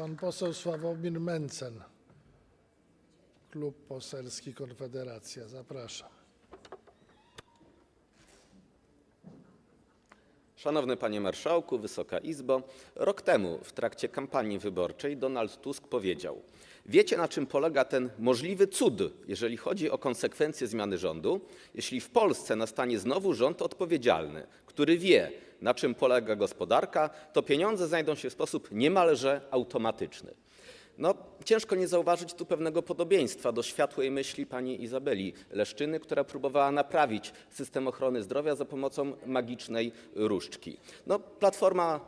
Pan poseł Sławomir Mencen, Klub Poselski Konfederacja. Zapraszam. Szanowny Panie Marszałku, Wysoka Izbo, rok temu w trakcie kampanii wyborczej Donald Tusk powiedział: Wiecie, na czym polega ten możliwy cud, jeżeli chodzi o konsekwencje zmiany rządu? Jeśli w Polsce nastanie znowu rząd odpowiedzialny, który wie, na czym polega gospodarka, to pieniądze znajdą się w sposób niemalże automatyczny. No, ciężko nie zauważyć tu pewnego podobieństwa do światłej myśli pani Izabeli Leszczyny, która próbowała naprawić system ochrony zdrowia za pomocą magicznej różdżki. No, Platforma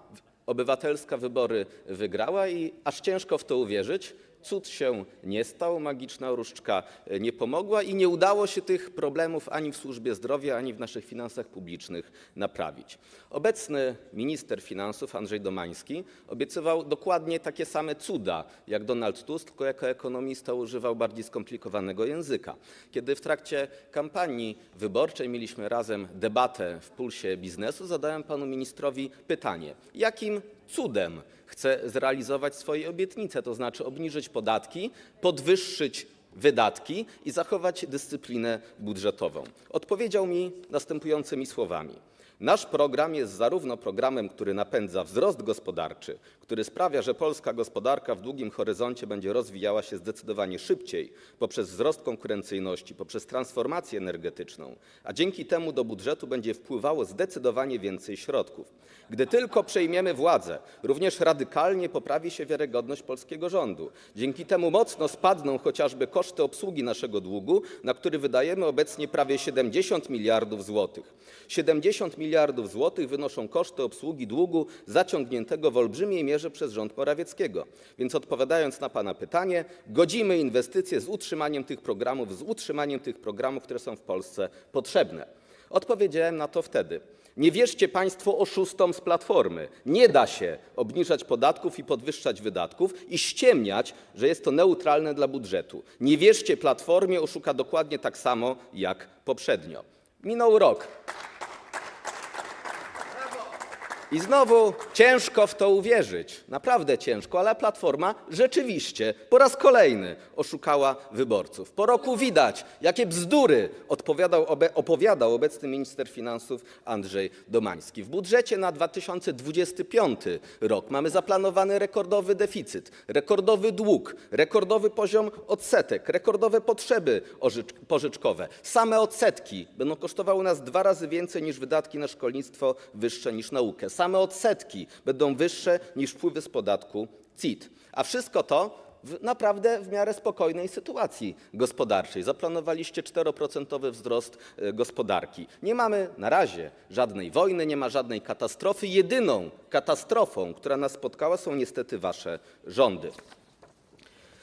Obywatelska wybory wygrała i aż ciężko w to uwierzyć. Cud się nie stał, magiczna różdżka nie pomogła i nie udało się tych problemów ani w służbie zdrowia, ani w naszych finansach publicznych naprawić. Obecny minister finansów Andrzej Domański obiecywał dokładnie takie same cuda jak Donald Tusk, tylko jako ekonomista używał bardziej skomplikowanego języka. Kiedy w trakcie kampanii wyborczej mieliśmy razem debatę w pulsie biznesu, zadałem panu ministrowi pytanie: jakim cudem chce zrealizować swoje obietnice, to znaczy obniżyć podatki, podwyższyć wydatki i zachować dyscyplinę budżetową. Odpowiedział mi następującymi słowami: Nasz program jest zarówno programem, który napędza wzrost gospodarczy, który sprawia, że polska gospodarka w długim horyzoncie będzie rozwijała się zdecydowanie szybciej poprzez wzrost konkurencyjności, poprzez transformację energetyczną, a dzięki temu do budżetu będzie wpływało zdecydowanie więcej środków. Gdy tylko przejmiemy władzę, również radykalnie poprawi się wiarygodność polskiego rządu. Dzięki temu mocno spadną chociażby koszty obsługi naszego długu, na który wydajemy obecnie prawie 70 miliardów złotych. 70 miliardów złotych wynoszą koszty obsługi długu zaciągniętego w olbrzymiej mierze przez rząd Morawieckiego. Więc odpowiadając na pana pytanie, godzimy inwestycje z utrzymaniem tych programów, z utrzymaniem tych programów, które są w Polsce potrzebne. Odpowiedziałem na to wtedy. Nie wierzcie Państwo oszustom z Platformy. Nie da się obniżać podatków i podwyższać wydatków i ściemniać, że jest to neutralne dla budżetu. Nie wierzcie Platformie, oszuka dokładnie tak samo jak poprzednio. Minął rok. I znowu ciężko w to uwierzyć, naprawdę ciężko, ale Platforma rzeczywiście po raz kolejny oszukała wyborców. Po roku widać, jakie bzdury opowiadał obecny minister finansów Andrzej Domański. W budżecie na 2025 rok mamy zaplanowany rekordowy deficyt, rekordowy dług, rekordowy poziom odsetek, rekordowe potrzeby ożycz- pożyczkowe. Same odsetki będą kosztowały nas dwa razy więcej niż wydatki na szkolnictwo wyższe, niż naukę. Same odsetki będą wyższe niż wpływy z podatku CIT. A wszystko to w naprawdę w miarę spokojnej sytuacji gospodarczej. Zaplanowaliście 4% wzrost e, gospodarki. Nie mamy na razie żadnej wojny, nie ma żadnej katastrofy. Jedyną katastrofą, która nas spotkała, są niestety wasze rządy.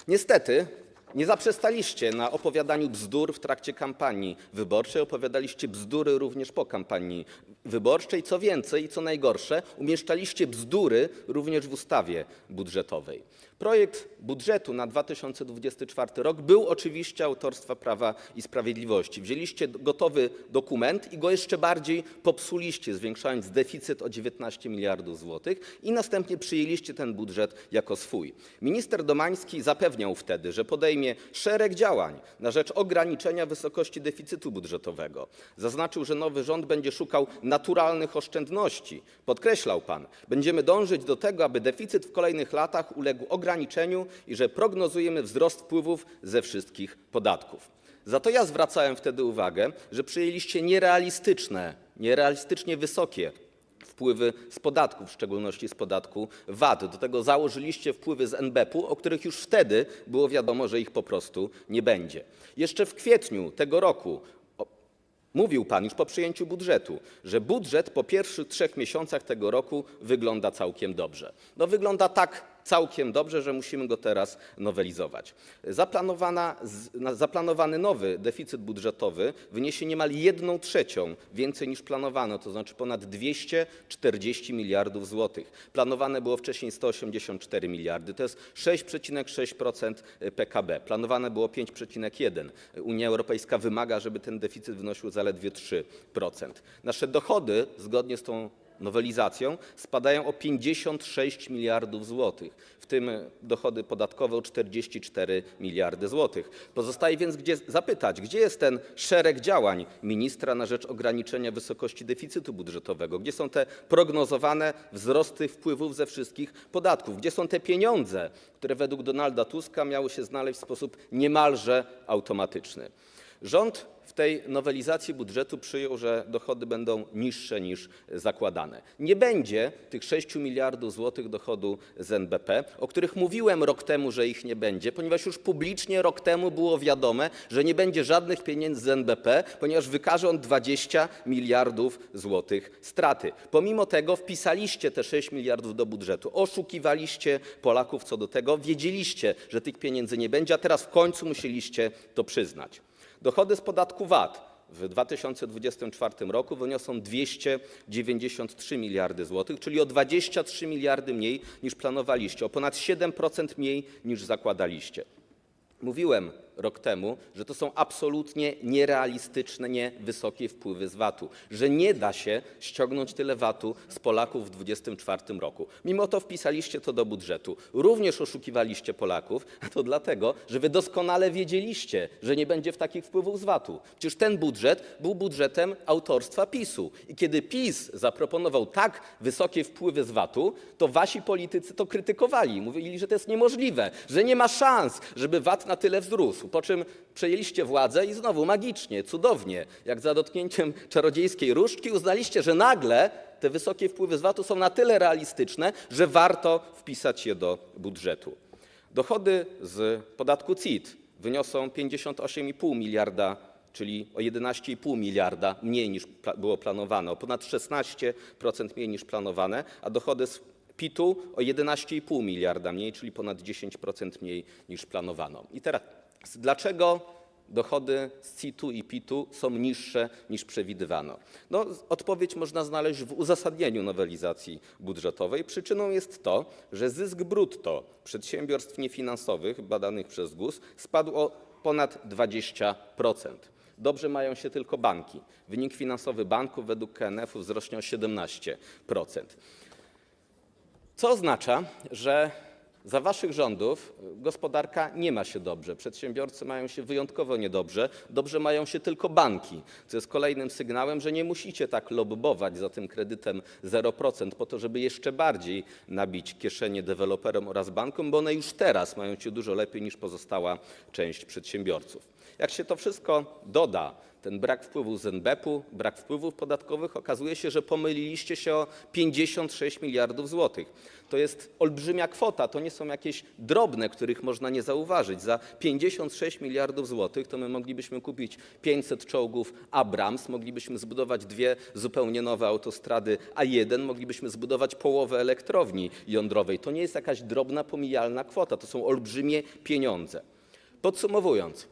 Niestety nie zaprzestaliście na opowiadaniu bzdur w trakcie kampanii wyborczej, opowiadaliście bzdury również po kampanii wyborczej. Co więcej i co najgorsze, umieszczaliście bzdury również w ustawie budżetowej. Projekt budżetu na 2024 rok był oczywiście autorstwa Prawa i Sprawiedliwości. Wzięliście gotowy dokument i go jeszcze bardziej popsuliście, zwiększając deficyt o 19 miliardów złotych i następnie przyjęliście ten budżet jako swój. Minister Domański zapewniał wtedy, że podejmie szereg działań na rzecz ograniczenia wysokości deficytu budżetowego. Zaznaczył, że nowy rząd będzie szukał naturalnych oszczędności. Podkreślał pan, będziemy dążyć do tego, aby deficyt w kolejnych latach uległ ograniczeniu i że prognozujemy wzrost wpływów ze wszystkich podatków. Za to ja zwracałem wtedy uwagę, że przyjęliście nierealistyczne, nierealistycznie wysokie wpływy z podatków, w szczególności z podatku VAT. Do tego założyliście wpływy z NBP-u, o których już wtedy było wiadomo, że ich po prostu nie będzie. Jeszcze w kwietniu tego roku mówił pan już po przyjęciu budżetu, że budżet po pierwszych trzech miesiącach tego roku wygląda całkiem dobrze. No wygląda tak całkiem dobrze, że musimy go teraz nowelizować. Zaplanowany nowy deficyt budżetowy wyniesie niemal 1 trzecią więcej niż planowano, to znaczy ponad 240 miliardów złotych. Planowane było wcześniej 184 miliardy, to jest 6,6% PKB. Planowane było 5,1. Unia Europejska wymaga, żeby ten deficyt wynosił zaledwie 3%. Nasze dochody, zgodnie z tą nowelizacją spadają o 56 miliardów złotych. W tym dochody podatkowe o 44 miliardy złotych. Pozostaje więc zapytać, gdzie jest ten szereg działań ministra na rzecz ograniczenia wysokości deficytu budżetowego, gdzie są te prognozowane wzrosty wpływów ze wszystkich podatków, gdzie są te pieniądze, które według Donalda Tuska miały się znaleźć w sposób niemalże automatyczny. Rząd w tej nowelizacji budżetu przyjął, że dochody będą niższe niż zakładane. Nie będzie tych 6 miliardów złotych dochodu z NBP, o których mówiłem rok temu, że ich nie będzie, ponieważ już publicznie rok temu było wiadome, że nie będzie żadnych pieniędzy z NBP, ponieważ wykaże on 20 miliardów złotych straty. Pomimo tego wpisaliście te 6 miliardów do budżetu, oszukiwaliście Polaków co do tego, wiedzieliście, że tych pieniędzy nie będzie, a teraz w końcu musieliście to przyznać. Dochody z podatku VAT w 2024 roku wyniosą 293 miliardy złotych, czyli o 23 miliardy mniej niż planowaliście, o ponad 7% mniej niż zakładaliście. Mówiłem rok temu, że to są absolutnie nierealistyczne wysokie wpływy z VAT-u, że nie da się ściągnąć tyle VAT-u z Polaków w 2024 roku. Mimo to wpisaliście to do budżetu. Również oszukiwaliście Polaków, a to dlatego, że wy doskonale wiedzieliście, że nie będzie w takich wpływów z VAT-u. Przecież ten budżet był budżetem autorstwa PiSu. I kiedy PiS zaproponował tak wysokie wpływy z VAT-u, to wasi politycy to krytykowali. Mówili, że to jest niemożliwe, że nie ma szans, żeby VAT na tyle wzrósł. Po czym przejęliście władzę i znowu magicznie, cudownie, jak za dotknięciem czarodziejskiej różdżki, uznaliście, że nagle te wysokie wpływy z VAT-u są na tyle realistyczne, że warto wpisać je do budżetu. Dochody z podatku CIT wyniosą 58,5 miliarda, czyli o 11,5 miliarda mniej niż było planowane, o ponad 16% mniej niż planowane, a dochody z PIT-u o 11,5 miliarda mniej, czyli ponad 10% mniej niż planowano. I teraz dlaczego dochody z CIT-u i PIT-u są niższe niż przewidywano? No, odpowiedź można znaleźć w uzasadnieniu nowelizacji budżetowej. Przyczyną jest to, że zysk brutto przedsiębiorstw niefinansowych badanych przez GUS spadł o ponad 20%. Dobrze mają się tylko banki. Wynik finansowy banków według KNF-u wzrośnie o 17%. Co oznacza, że za waszych rządów gospodarka nie ma się dobrze, przedsiębiorcy mają się wyjątkowo niedobrze, dobrze mają się tylko banki, co jest kolejnym sygnałem, że nie musicie tak lobbować za tym kredytem 0% po to, żeby jeszcze bardziej nabić kieszenie deweloperom oraz bankom, bo one już teraz mają się dużo lepiej niż pozostała część przedsiębiorców. Jak się to wszystko doda, ten brak wpływów z NBP-u, brak wpływów podatkowych, okazuje się, że pomyliliście się o 56 miliardów złotych. To jest olbrzymia kwota, to nie są jakieś drobne, których można nie zauważyć. Za 56 miliardów złotych to my moglibyśmy kupić 500 czołgów Abrams, moglibyśmy zbudować dwie zupełnie nowe autostrady A1, moglibyśmy zbudować połowę elektrowni jądrowej. To nie jest jakaś drobna, pomijalna kwota, to są olbrzymie pieniądze. Podsumowując,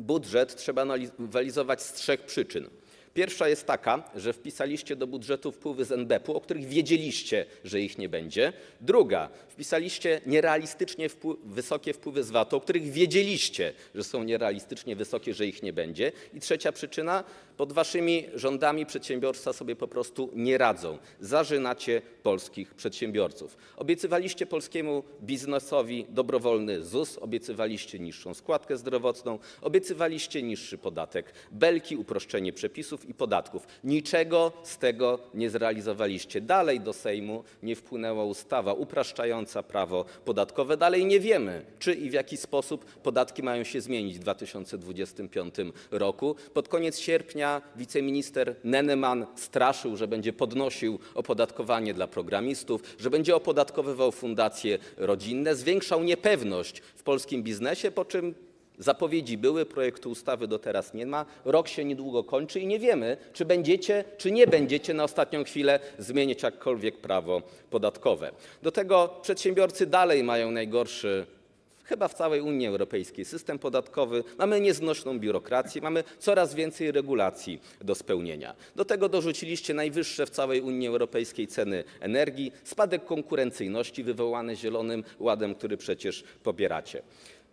budżet trzeba nowelizować z trzech przyczyn. Pierwsza jest taka, że wpisaliście do budżetu wpływy z NBP-u, o których wiedzieliście, że ich nie będzie. Druga, wpisaliście nierealistycznie wpły- wysokie wpływy z VAT-u, o których wiedzieliście, że są nierealistycznie wysokie, że ich nie będzie. I trzecia przyczyna, pod waszymi rządami przedsiębiorstwa sobie po prostu nie radzą. Zażynacie polskich przedsiębiorców. Obiecywaliście polskiemu biznesowi dobrowolny ZUS, obiecywaliście niższą składkę zdrowotną, obiecywaliście niższy podatek belki, uproszczenie przepisów i podatków. Niczego z tego nie zrealizowaliście. Dalej do Sejmu nie wpłynęła ustawa upraszczająca prawo podatkowe. Dalej nie wiemy, czy i w jaki sposób podatki mają się zmienić w 2025 roku. Pod koniec sierpnia wiceminister Neneman straszył, że będzie podnosił opodatkowanie dla programistów, że będzie opodatkowywał fundacje rodzinne, zwiększał niepewność w polskim biznesie, po czym Zapowiedzi były, projektu ustawy do teraz nie ma. Rok się niedługo kończy i nie wiemy, czy będziecie, czy nie będziecie na ostatnią chwilę zmieniać jakkolwiek prawo podatkowe. Do tego przedsiębiorcy dalej mają najgorszy chyba w całej Unii Europejskiej system podatkowy, mamy nieznośną biurokrację, mamy coraz więcej regulacji do spełnienia. Do tego dorzuciliście najwyższe w całej Unii Europejskiej ceny energii, spadek konkurencyjności wywołany Zielonym Ładem, który przecież popieracie.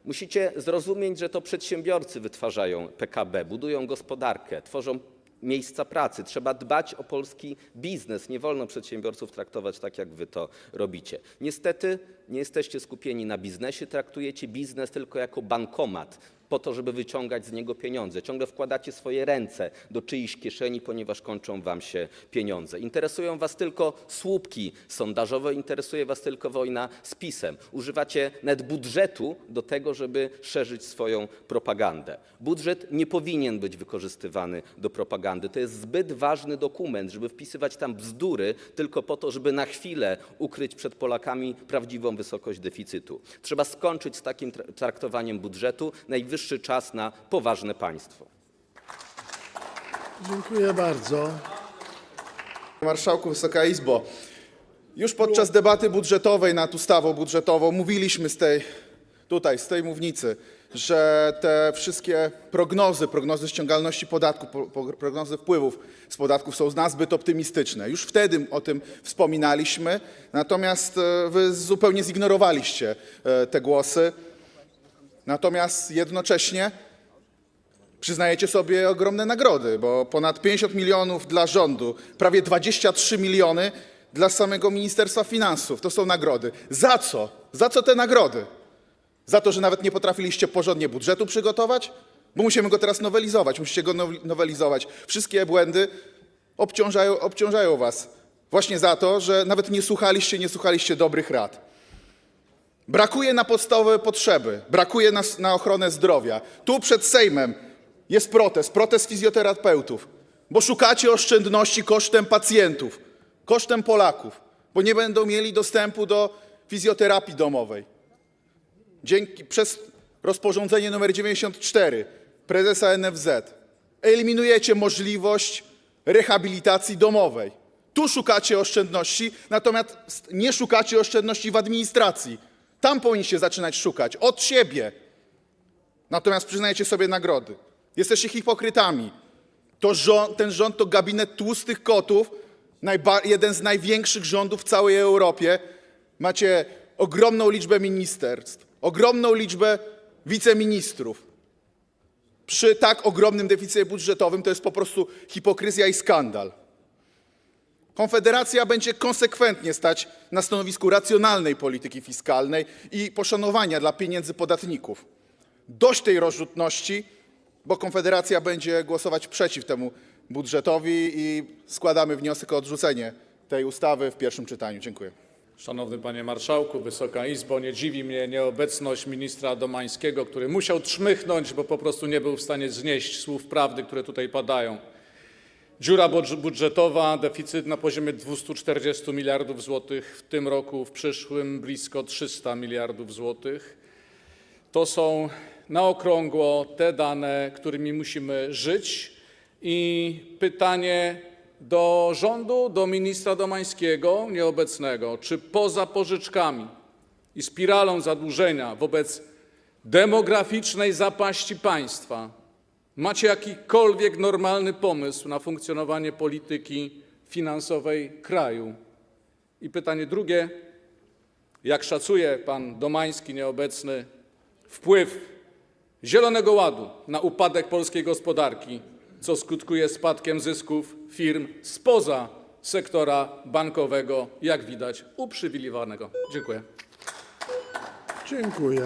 Musicie zrozumieć, że to przedsiębiorcy wytwarzają PKB, budują gospodarkę, tworzą miejsca pracy, trzeba dbać o polski biznes. Nie wolno przedsiębiorców traktować tak, jak wy to robicie. Niestety nie jesteście skupieni na biznesie, traktujecie biznes tylko jako bankomat po to, żeby wyciągać z niego pieniądze. Ciągle wkładacie swoje ręce do czyichś kieszeni, ponieważ kończą wam się pieniądze. Interesują was tylko słupki sondażowe, interesuje was tylko wojna z PiSem. Używacie net budżetu do tego, żeby szerzyć swoją propagandę. Budżet nie powinien być wykorzystywany do propagandy. To jest zbyt ważny dokument, żeby wpisywać tam bzdury tylko po to, żeby na chwilę ukryć przed Polakami prawdziwą wysokość deficytu. Trzeba skończyć z takim tra- traktowaniem budżetu. Najwyższy czas na poważne państwo. Dziękuję bardzo. Marszałku, Wysoka Izbo, już podczas debaty budżetowej nad ustawą budżetową mówiliśmy z tej, tutaj, z tej mównicy, że te wszystkie prognozy, prognozy ściągalności podatku, po- po- prognozy wpływów z podatków są nazbyt optymistyczne. Już wtedy o tym wspominaliśmy, natomiast e, wy zupełnie zignorowaliście e, te głosy. Natomiast jednocześnie Przyznajecie sobie ogromne nagrody, bo ponad 50 milionów dla rządu, prawie 23 miliony dla samego Ministerstwa Finansów. To są nagrody. Za co? Za co te nagrody? Za to, że nawet nie potrafiliście porządnie budżetu przygotować? Bo musimy go teraz nowelizować, musicie go now- nowelizować. Wszystkie błędy obciążają, obciążają was właśnie za to, że nawet nie słuchaliście, nie słuchaliście dobrych rad. Brakuje na podstawowe potrzeby, brakuje na, na ochronę zdrowia. Tu przed Sejmem jest protest, protest fizjoterapeutów, bo szukacie oszczędności kosztem pacjentów, kosztem Polaków, bo nie będą mieli dostępu do fizjoterapii domowej. Dzięki, przez rozporządzenie nr 94 prezesa NFZ eliminujecie możliwość rehabilitacji domowej. Tu szukacie oszczędności, natomiast nie szukacie oszczędności w administracji. Tam powinniście zaczynać szukać, od siebie. Natomiast przyznajecie sobie nagrody. Jesteście hipokrytami. To rząd, ten rząd to gabinet tłustych kotów, jeden z największych rządów w całej Europie. Macie ogromną liczbę ministerstw, ogromną liczbę wiceministrów. Przy tak ogromnym deficycie budżetowym to jest po prostu hipokryzja i skandal. Konfederacja będzie konsekwentnie stać na stanowisku racjonalnej polityki fiskalnej i poszanowania dla pieniędzy podatników. Dość tej rozrzutności, bo Konfederacja będzie głosować przeciw temu budżetowi i składamy wniosek o odrzucenie tej ustawy w pierwszym czytaniu. Dziękuję. Szanowny Panie Marszałku, Wysoka Izbo, nie dziwi mnie nieobecność ministra Domańskiego, który musiał trzmychnąć, bo po prostu nie był w stanie znieść słów prawdy, które tutaj padają. Dziura budż- budżetowa, deficyt na poziomie 240 miliardów złotych w tym roku, w przyszłym blisko 300 miliardów złotych. To są na okrągło te dane, którymi musimy żyć. I pytanie do rządu, do ministra Domańskiego, nieobecnego, czy poza pożyczkami i spiralą zadłużenia wobec demograficznej zapaści państwa macie jakikolwiek normalny pomysł na funkcjonowanie polityki finansowej kraju? I pytanie drugie, jak szacuje pan Domański nieobecny wpływ Zielonego Ładu na upadek polskiej gospodarki, co skutkuje spadkiem zysków firm spoza sektora bankowego, jak widać uprzywilejowanego. Dziękuję. Dziękuję.